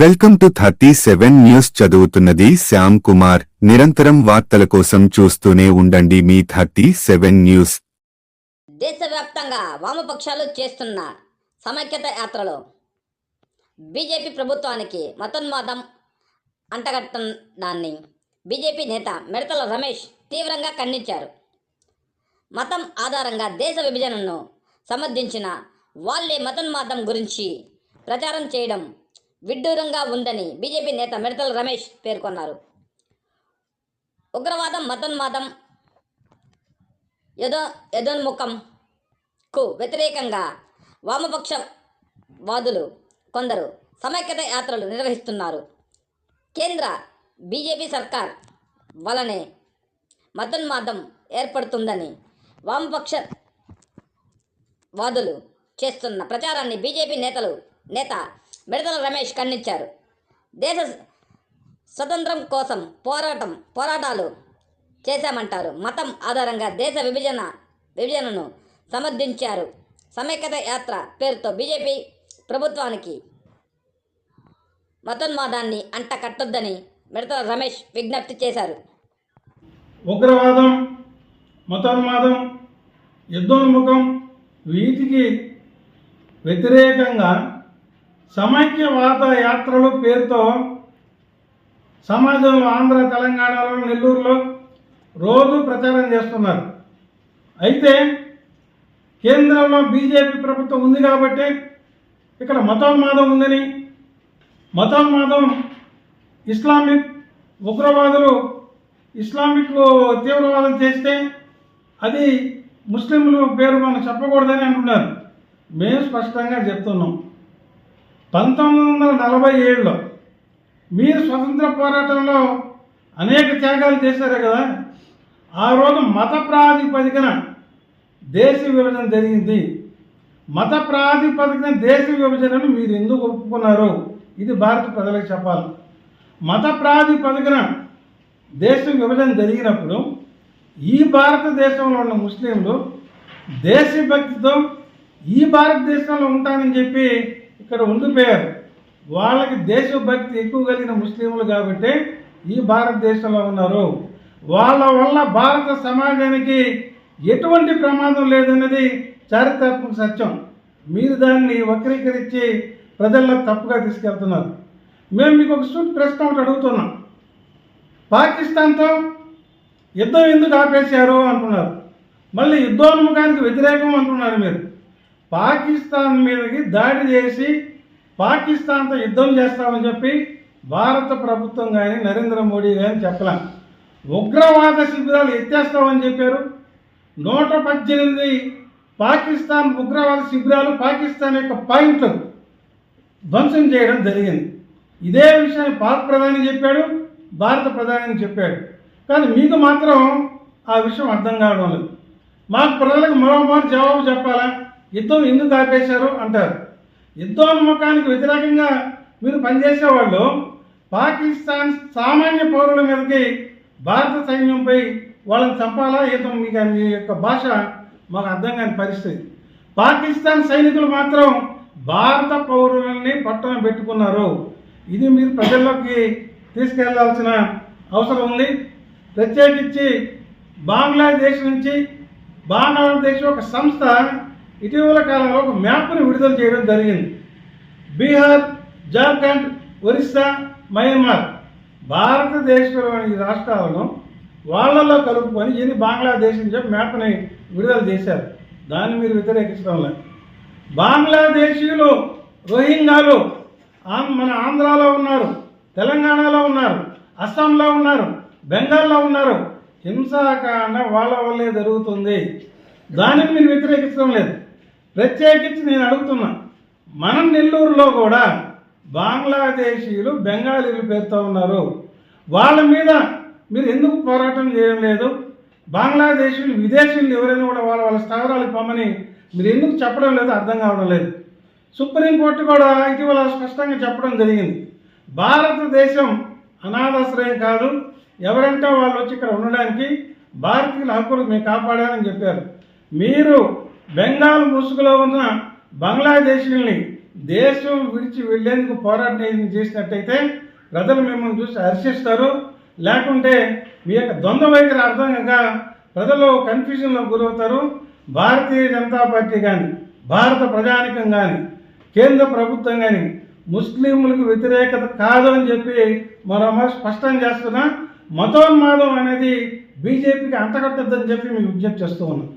Welcome to thirty seven news చదువుతున్నది శ్యామ్ కుమార్. నిరంతరం వార్తల కోసం చూస్తూనే ఉండండి మీ థర్టీ సెవెన్ న్యూస్. దేశవ్యాప్తంగా వామపక్షాలు చేస్తున్న సమైక్యత యాత్రలో బీజేపీ ప్రభుత్వానికి మతోన్మాదం అంటగట్టడాన్ని బీజేపీ నేత మిడతల రమేష్ తీవ్రంగా ఖండించారు. మతం ఆధారంగా దేశ విభజనను సమర్థించిన వాళ్ళే మతోన్మాదం గురించి ప్రచారం చేయడం విడ్డూరంగా ఉందని బీజేపీ నేత మిడతల రమేష్ పేర్కొన్నారు. ఉగ్రవాదం మతోన్మాదం యదో యదోన్ముఖంకు వ్యతిరేకంగా వామపక్ష వాదులు కొందరు సమైక్యత యాత్రలు నిర్వహిస్తున్నారు. కేంద్ర బీజేపీ సర్కార్ వలనే మతోన్మాదం ఏర్పడుతుందని వామపక్ష వాదులు చేస్తున్న ప్రచారాన్ని బీజేపీ నేతలు నేత మిడతల రమేష్ ఖండించారు. దేశ స్వతంత్రం కోసం పోరాటం పోరాటాలు చేశామంటారు. మతం ఆధారంగా దేశ విభజన విభజనను సమర్థించారు. సమైక్యత యాత్ర పేరుతో బీజేపీ ప్రభుత్వానికి మతోన్మాదాన్ని అంట కట్టొద్దని మిడతల రమేష్ విజ్ఞప్తి చేశారు. ఉగ్రవాదం మతోన్మాదం యుద్ధోన్ముఖం వీటికి వ్యతిరేకంగా సమైక్యవాద యాత్రలు పేరుతో సమాజంలో ఆంధ్ర తెలంగాణలో నెల్లూరులో రోజు ప్రచారం చేస్తున్నారు. అయితే కేంద్రంలో బీజేపీ ప్రభుత్వం ఉంది కాబట్టి ఇక్కడ మతోన్మాదం ఉందని మతోన్మాదం ఇస్లామిక్ ఉగ్రవాదులు ఇస్లామిక్ తీవ్రవాదం చేస్తే అది ముస్లింలు పేరు మనం చెప్పకూడదని అంటున్నారు. మేము స్పష్టంగా చెప్తున్నాం. పంతొమ్మిది వందల నలభై ఏడులో మీరు స్వతంత్ర పోరాటంలో అనేక త్యాగాలు చేశారు కదా. ఆ రోజు మత ప్రాతిపదికన దేశ విభజన జరిగింది. మత ప్రాతిపదికన దేశ విభజనను మీరు ఎందుకు ఒప్పుకున్నారు? ఇది భారత ప్రజలకు చెప్పాలి. మత ప్రాతిపదికన దేశ విభజన జరిగినప్పుడు ఈ భారతదేశంలో ఉన్న ముస్లింలు దేశభక్తితో ఈ భారతదేశంలో ఉంటానని చెప్పి ఇక్కడ ఉండిపోయారు వాళ్ళకి దేశభక్తి ఎక్కువ కలిగిన ముస్లింలు కాబట్టి ఈ భారతదేశంలో ఉన్నారు. వాళ్ళ వల్ల భారత సమాజానికి ఎటువంటి ప్రమాదం లేదన్నది చారిత్రాత్మక సత్యం. మీరు దాన్ని వక్రీకరించి ప్రజల్లో తప్పుగా తీసుకెళ్తున్నారు. మేము మీకు ఒక సూట్ ప్రశ్న ఒకటి అడుగుతున్నాం. పాకిస్తాన్తో యుద్ధం ఎందుకు ఆపేశారు అంటున్నారు. మళ్ళీ యుద్ధోన్ముఖానికి వ్యతిరేకం అంటున్నారు మీరు. పాకిస్తాన్ మీదకి దాడి చేసి పాకిస్తాన్తో యుద్ధం చేస్తామని చెప్పి భారత ప్రభుత్వం కానీ నరేంద్ర మోడీ కానీ చెప్పలేం. ఉగ్రవాద శిబిరాలు ఎత్తేస్తామని చెప్పారు. నూట పద్దెనిమిది పాకిస్తాన్ ఉగ్రవాద శిబిరాలు పాకిస్తాన్ యొక్క పాయింట్లు ధ్వంసం చేయడం జరిగింది. ఇదే విషయాన్ని పాక్ ప్రధాని చెప్పాడు భారత ప్రధాని చెప్పాడు. కానీ మీకు మాత్రం ఆ విషయం అర్థం కావడం లేదు. మా ప్రజలకు మరోమారు జవాబు చెప్పాలా? యుద్ధం ఎందుకు ఆపేశారు అంటారు. యుద్ధోన్ముఖానికి వ్యతిరేకంగా మీరు పనిచేసేవాళ్ళు పాకిస్తాన్ సామాన్య పౌరుల మీదకి భారత సైన్యంపై వాళ్ళని చంపాలా? ఈతం మీకు మీ యొక్క భాష మాకు అర్థం కాని పరిస్థితి. పాకిస్తాన్ సైనికులు మాత్రం భారత పౌరులని పట్టణం పెట్టుకున్నారు. ఇది మీరు ప్రజల్లోకి తీసుకెళ్ళాల్సిన అవసరం ఉంది. ప్రత్యేకించి బంగ్లాదేశ్ నుంచి బంగ్లాదేశ్ ఒక సంస్థ ఇటీవల కాలంలో ఒక మ్యాప్ను విడుదల చేయడం జరిగింది. బీహార్ జార్ఖండ్ ఒరిస్సా మయన్మార్ భారతదేశంలోని రాష్ట్రాలను వాళ్ళలో కలుపుకొని ఇది బంగ్లాదేశ్ అని చెప్పి మ్యాప్ని విడుదల చేశారు. దాన్ని మీరు వ్యతిరేకించడం లేదు. బంగ్లాదేశీయులు రోహింగాలు ఆం- మన ఆంధ్రాలో ఉన్నారు తెలంగాణలో ఉన్నారు అస్సాంలో ఉన్నారు బెంగాల్లో ఉన్నారు. హింసాకాండ వాళ్ళ వల్లే జరుగుతుంది. దానిని మీరు వ్యతిరేకించడం లేదు. ప్రత్యేకించి నేను అడుగుతున్నా. మనం నెల్లూరులో కూడా బంగ్లాదేశీయులు బెంగాలీలు పేరుతో ఉన్నారు. వాళ్ళ మీద మీరు ఎందుకు పోరాటం చేయడం లేదు? బంగ్లాదేశీయులు విదేశీయులు ఎవరైనా కూడా వాళ్ళ వాళ్ళ స్థావరాలకు పొమ్మని మీరు ఎందుకు చెప్పడం లేదు అర్థం కావడం లేదు? సుప్రీంకోర్టు కూడా ఇటీవల స్పష్టంగా చెప్పడం జరిగింది. భారతదేశం అనాథాశ్రయం కాదు. ఎవరంటే వాళ్ళు వచ్చి ఇక్కడ ఉండడానికి భారతీయుల హక్కులు మేము కాపాడాలని చెప్పారు. మీరు బెంగాల్ ముసుగులో ఉన్న బంగ్లాదేశీల్ని దేశం విడిచి వెళ్ళేందుకు పోరాటం చేసినట్టయితే ప్రజలు మిమ్మల్ని చూసి హర్షిస్తారు. లేకుంటే మీ యొక్క ద్వంద్వ వైఖరి అర్థం కాక ప్రజలు కన్ఫ్యూజన్లో గురవుతారు. భారతీయ జనతా పార్టీ కానీ భారత ప్రజానికం కానీ కేంద్ర ప్రభుత్వం కానీ ముస్లింలకు వ్యతిరేకత కాదు అని చెప్పి మరో స్పష్టం చేస్తున్నా. మతోన్మాదం అనేది బీజేపీకి అంటగట్టద్దని చెప్పి మీకు విజ్ఞప్తి చేస్తూ ఉన్నాను